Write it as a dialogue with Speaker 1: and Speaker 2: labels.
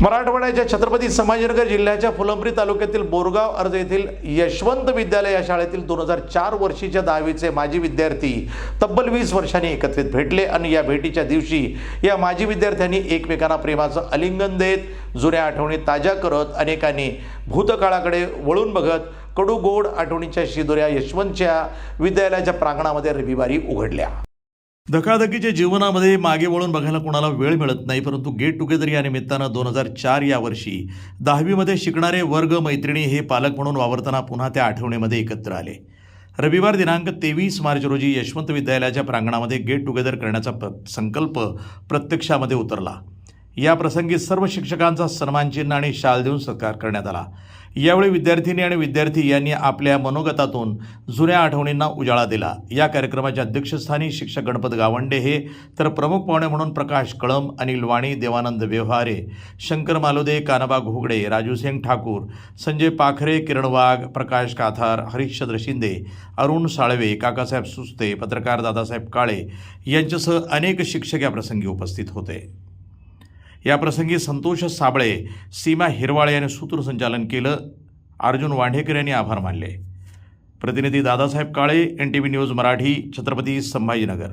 Speaker 1: मराठवाड्याच्या छत्रपती संभाजीनगर जिल्ह्याच्या फुलंब्री तालुक्यातील बोरगाव अर्ज येथील यशवंत विद्यालय या शाळेतील दोन हजार चार वर्षीच्या दहावीचे माजी विद्यार्थी तब्बल वीस वर्षांनी एकत्रित भेटले आणि या भेटीच्या दिवशी या माजी विद्यार्थ्यांनी एकमेकांना प्रेमाचं आलिंगन देत जुन्या आठवणी ताज्या करत अनेकांनी भूतकाळाकडे वळून बघत कडू गोड आठवणीच्या शिदोऱ्या यशवंतच्या विद्यालयाच्या प्रांगणामध्ये रविवारी उघडल्या. धकाधकीच्या जीवनामध्ये मागे वळून बघायला कोणाला वेळ मिळत नाही परंतु गेट टुगेदर या निमित्तानं दोन हजार चार या वर्षी दहावीमध्ये शिकणारे वर्ग मैत्रिणी हे पालक म्हणून वावरताना पुन्हा त्या आठवणीमध्ये एकत्र आले. रविवार दिनांक तेवीस मार्च रोजी यशवंत विद्यालयाच्या प्रांगणामध्ये गेट टुगेदर करण्याचा प्र संकल्प प्रत्यक्षामध्ये उतरला. या प्रसंगी सर्व शिक्षकांचा सन्मानचिन्ह आणि शाल देऊन सत्कार करण्यात आला. यावेळी विद्यार्थिनी आणि विद्यार्थी यांनी आपल्या मनोगतातून जुन्या आठवणींना उजाळा दिला. या कार्यक्रमाच्या अध्यक्षस्थानी शिक्षक गणपत गावंडे हे तर प्रमुख पाहुणे म्हणून प्रकाश कळम अनिल वाणी देवानंद व्यवहारे शंकर मालोदे कानबा घोगडे राजूसिंग ठाकूर संजय पाखरे किरण वाघ प्रकाश काथार हरिश्चंद्र शिंदे अरुण साळवे काकासाहेब सुस्ते पत्रकार दादासाहेब काळे यांच्यासह अनेक शिक्षक या प्रसंगी उपस्थित होते. याप्रसंगी संतोष साबळे सीमा हिरवाळे यांनी सूत्रसंचालन केलं. अर्जुन वांढेकर यांनी आभार मानले. प्रतिनिधी Dadasaheb Kale N T V news Marathi Chhatrapati Sambhajinagar.